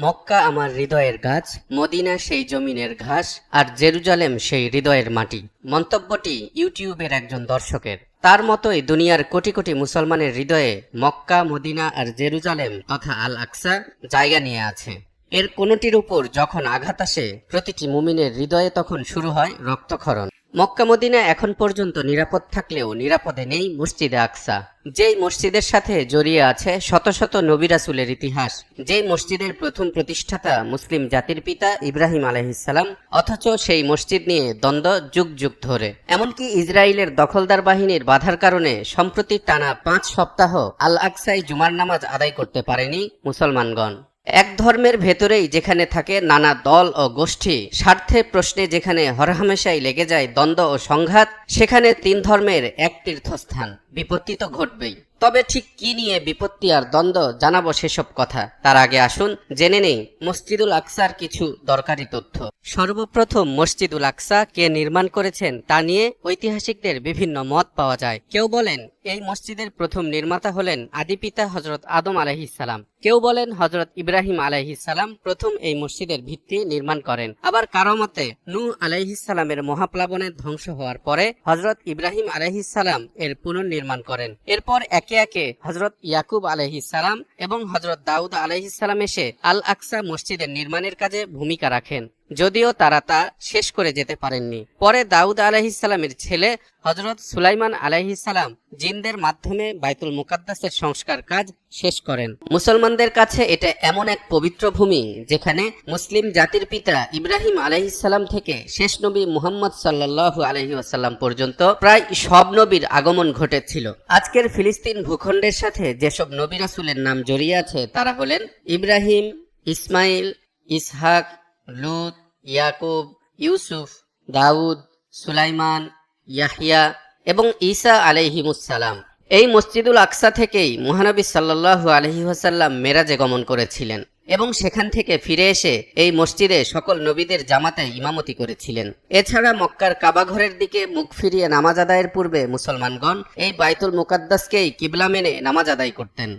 মক্কা আমার হৃদয়ের গাছ, মদিনা সেই জমিনের ঘাস, আর জেরুজালেম সেই হৃদয়ের মাটি। মন্তব্যটি ইউটিউবের একজন দর্শকের। তার মতোই দুনিয়ার কোটি কোটি মুসলমানের হৃদয়ে মক্কা, মদিনা আর জেরুজালেম তথা আল আকসা জায়গা নিয়ে আছে। এর কোনোটির উপর যখন আঘাত আসে, প্রতিটি মুমিনের হৃদয়ে তখন শুরু হয় রক্তক্ষরণ। মক্কা মদিনা এখন পর্যন্ত নিরাপদ থাকলেও নিরাপদে নেই মসজিদে আকসা। যেই মসজিদের সাথে জড়িয়ে আছে শত শত নবিরাসুলের ইতিহাস। যেই মসজিদের প্রথম প্রতিষ্ঠাতা মুসলিম জাতির পিতা ইব্রাহিম আলহিসাল্লাম অথচ সেই মসজিদ নিয়ে দ্বন্দ্ব যুগ যুগ ধরে। এমনকি ইসরায়েলের দখলদার বাহিনীর বাধার কারণে সম্প্রতি টানা পাঁচ সপ্তাহ আল আকসাই জুমার নামাজ আদায় করতে পারেনি মুসলমানগণ। এক ধর্মের ভেতরেই যেখানে থাকে নানা দল ও গোষ্ঠী, স্বার্থের প্রশ্নে যেখানে হরহামেশাই লেগে যায় দ্বন্দ্ব ও সংঘাত, সেখানে তিন ধর্মের এক তীর্থস্থান। বিপত্তি তো ঘটবেই। তবে ঠিক কি নিয়ে বিপত্তি আর দ্বন্দ্ব জানাব সেসব কথা? তার আগে আসুন, জেনে নেই মসজিদুল আকসার কিছু দরকারি তথ্য। সর্বপ্রথম মসজিদুল আকসা কে নির্মাণ করেছেন তা নিয়ে ঐতিহাসিকদের বিভিন্ন মত পাওয়া যায়। কেউ বলেন, এই মসজিদের প্রথম নির্মাতা হলেন আদিপিতা হজরত আদম আলাহিসাল্লাম কেউ বলেন হজরত ইব্রাহিম আলাইহিসাল্লাম প্রথম এই মসজিদের ভিত্তি নির্মাণ করেন। আবার কারও মতে নূ আলাইহিসাল্লামের মহাপ্লাবনের ধ্বংস হওয়ার পরে হজরত ইব্রাহিম আলাইহিসাল্লাম এর পুনর্নির্মাণ করেন। এরপর একে একে একে হজরত ইয়াকুব সালাম এবং হজরত দাউদ সালাম এসে আল আকসা মসজিদের নির্মাণের কাজে ভূমিকা রাখেন। যদিও তারা তা শেষ করে যেতে পারেননি। পরে দাউদ আলাহিসাল্লামের ছেলে হজরত সুলাইমান আলাইহিসাল্লাম জিনদের মাধ্যমে বাইতুল মুকাদ্দাসের সংস্কার কাজ শেষ করেন। মুসলমানদের কাছে এটা এমন এক পবিত্র ভূমি যেখানে মুসলিম জাতির পিতা ইব্রাহিম আলাইহিসাল্লাম থেকে শেষ নবী মুহাম্মদ সাল্লাল্লাহু আলহি আসাল্লাম পর্যন্ত প্রায় সব নবীর আগমন ঘটেছিল। আজকের ফিলিস্তিন ভূখণ্ডের সাথে যেসব নবী রাসুলের নাম জড়িয়ে আছে, তারা হলেন ইব্রাহিম, ইসমাইল, ইসহাক লুত, ইয়াকুব, ইউসুফ, দাউদ, সুলাইমান, ইয়াহিয়া এবং ঈসা আলাইহিমুসালাম এই মসজিদুল আকসা থেকেই মহানবী সাল্লাল্লাহু আলহি ওয়াসাল্লাম মেরাজে গমন করেছিলেন এবং সেখান থেকে ফিরে এসে এই মসজিদে সকল নবীদের জামাতে ইমামতি করেছিলেন। এছাড়া মক্কার কাবাঘরের দিকে মুখ ফিরিয়ে নামাজ আদায়ের পূর্বে মুসলমানগণ এই বাইতুল মুকাদ্দাসকেই কিবলা মেনে নামাজ আদায় করতেন।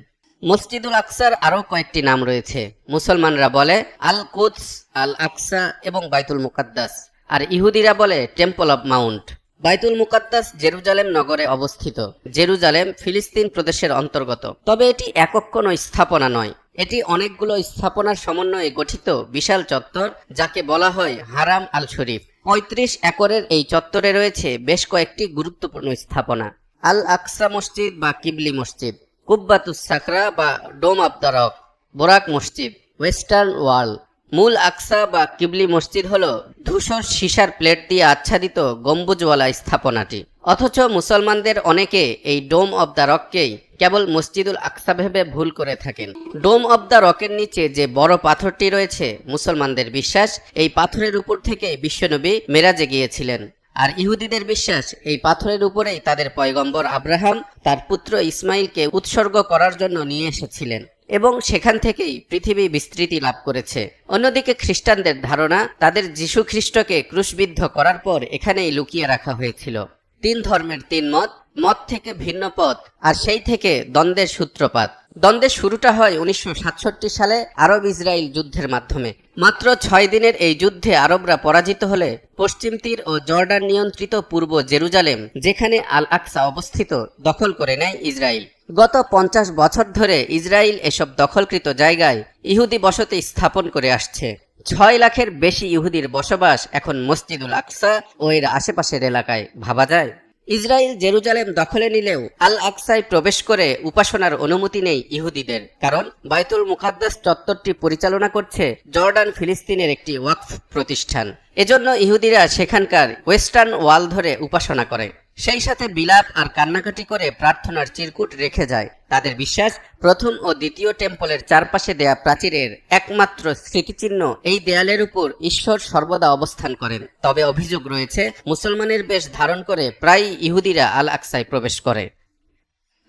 মসজিদুল আকসার আরও কয়েকটি নাম রয়েছে। মুসলমানরা বলে আল কুদস, আল আকসা এবং বাইতুল মুকাদ্দাস। আর ইহুদিরা বলে টেম্পল অব মাউন্ট। বাইতুল মুকাদ্দাস জেরুজালেম নগরে অবস্থিত। জেরুজালেম ফিলিস্তিন প্রদেশের অন্তর্গত। তবে এটি একক কোনো স্থাপনা নয়। এটি অনেকগুলো স্থাপনার সমন্বয়ে গঠিত বিশাল চত্বর, যাকে বলা হয় হারাম আল শরীফ। পঁয়ত্রিশ একরের এই চত্বরে রয়েছে বেশ কয়েকটি গুরুত্বপূর্ণ স্থাপনা। আল আকসা মসজিদ বা কিবলি মসজিদ। কুব্বাতুস সাকরা বা ডোম অব দ্য রক বোরাক মসজিদ, ওয়েস্টার্ন ওয়াল। মূল আকসা বা কিবলি মসজিদ হল ধূসর সীসার প্লেট দিয়ে আচ্ছাদিত গম্বুজওয়ালা স্থাপনাটি। অথচ মুসলমানদের অনেকে এই ডোম অব দ্য রককেই কেবল মসজিদুল আকসা ভেবে ভুল করে থাকেন। ডোম অব দ্য রকের নিচে যে বড় পাথরটি রয়েছে, মুসলমানদের বিশ্বাস, এই পাথরের উপর থেকে বিশ্বনবী মেরাজে গিয়েছিলেন। আর ইহুদিদের বিশ্বাস, এই পাথরের উপরেই তাদের পয়গম্বর আব্রাহাম তার পুত্র ইসমাইলকে উৎসর্গ করার জন্য নিয়ে এসেছিলেন এবং সেখান থেকেই পৃথিবী বিস্তৃতি লাভ করেছে। অন্যদিকে খ্রিস্টানদের ধারণা, তাদের যীশু খ্রিস্টকে ক্রুশবিদ্ধ করার পর এখানেই লুকিয়ে রাখা হয়েছিল। তিন ধর্মের তিন মত মত থেকে ভিন্ন পথ, আর সেই থেকে দ্বন্দ্বের সূত্রপাত। দ্বন্দ্বের শুরুটা হয় উনিশশো সাতষট্টি সালে আরব ইসরায়েল যুদ্ধের মাধ্যমে। মাত্র ছয় দিনের এই যুদ্ধে আরবরা পরাজিত হলে পশ্চিম তীর ও জর্ডান নিয়ন্ত্রিত পূর্ব জেরুজালেম, যেখানে আল আকসা অবস্থিত, দখল করে নেয় ইসরায়েল। গত পঞ্চাশ বছর ধরে ইসরায়েল এসব দখলকৃত জায়গায় ইহুদি বসতি স্থাপন করে আসছে। ছয় লাখের বেশি ইহুদির বসবাস এখন মসজিদুল আকসা ও এর আশেপাশের এলাকায় ভাবা যায়। ইসরায়েল জেরুজালেম দখলে নিলেও আল আকসায় প্রবেশ করে উপাসনার অনুমতি নেই ইহুদিদের। কারণ বাইতুল মুখাদ্দাস চত্বরটি পরিচালনা করছে জর্ডান, ফিলিস্তিনের একটি ওয়াকফ প্রতিষ্ঠান। এজন্য ইহুদিরা সেখানকার ওয়েস্টার্ন ওয়াল ধরে উপাসনা করে। সেই সাথে বিলাপ আর কান্নাকাটি করে প্রার্থনার চিরকুট রেখে যায়। তাদের বিশ্বাস, প্রথম ও দ্বিতীয় টেম্পলের চারপাশে দেয়া প্রাচীরের একমাত্র স্মৃতিচিহ্ন এই দেয়ালের উপর ঈশ্বর সর্বদা অবস্থান করেন। তবে অভিযোগ রয়েছে, মুসলমানের বেশ ধারণ করে প্রায় ইহুদিরা আল আকসায় প্রবেশ করে।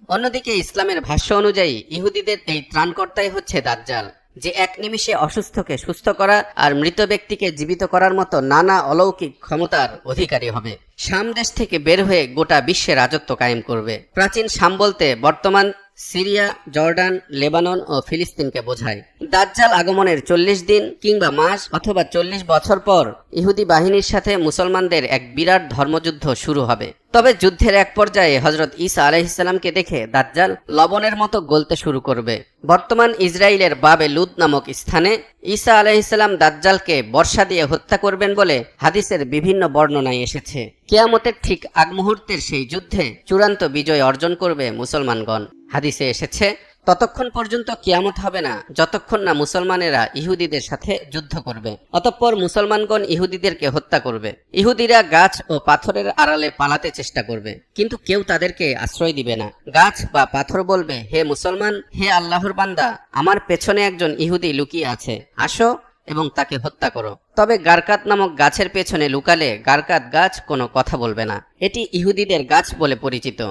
অন্যদিকে ইসলামের ভাষ্য অনুযায়ী, ইহুদিদের এই ত্রাণকর্তাই হচ্ছে দাজ্জাল, যে এক নিমিষে অসুস্থকে সুস্থ করা আর মৃত ব্যক্তিকে জীবিত করার মতো নানা অলৌকিক ক্ষমতার অধিকারী হবে। শাম দেশ থেকে বের হয়ে গোটা বিশ্বে রাজত্ব কায়েম করবে। প্রাচীন শাম বলতে বর্তমান সিরিয়া, জর্ডান, লেবানন ও ফিলিস্তিনকে বোঝায়। দাজ্জাল আগমনের চল্লিশ দিন কিংবা মাস অথবা চল্লিশ বছর পর ইহুদি বাহিনীর সাথে মুসলমানদের এক বিরাট ধর্মযুদ্ধ শুরু হবে। তবে যুদ্ধের এক পর্যায়ে হজরত ঈসা আলাইহিসাল্লামকে দেখে দাজ্জাল লবণের মতো গলতে শুরু করবে। বর্তমান ইসরায়েলের বাবে লুদ নামক স্থানে ঈসা আলাইহিসাল্লাম দাজ্জালকে বর্ষা দিয়ে হত্যা করবেন বলে হাদিসের বিভিন্ন বর্ণনায় এসেছে। কেয়ামতের ঠিক আগ মুহূর্তের সেই যুদ্ধে চূড়ান্ত বিজয় অর্জন করবে মুসলমানগণ। হাদিসে এসেছে, ততক্ষণ পর্যন্ত কিয়ামত হবে না, যতক্ষণ না মুসলমানেরা ইহুদিদের সাথে যুদ্ধ করবে। অতঃপর মুসলমানগণ ইহুদিদেরকে হত্যা করবে। ইহুদিরা গাছ ও পাথরের আড়ালে পালাতে চেষ্টা করবে। কিন্তু কেউ তাদেরকে আশ্রয় দিবে না। গাছ বা পাথর বলবে, হে মুসলমান, হে আল্লাহর বান্দা, আমার পেছনে একজন ইহুদি লুকিয়ে আছে। আসো এবং তাকে হত্যা করো। তবে গারকাত নামক গাছের পেছনে লুকালে গারকাত গাছ কোনো কথা বলবে না। এটি ইহুদিদের গাছ বলে পরিচিত।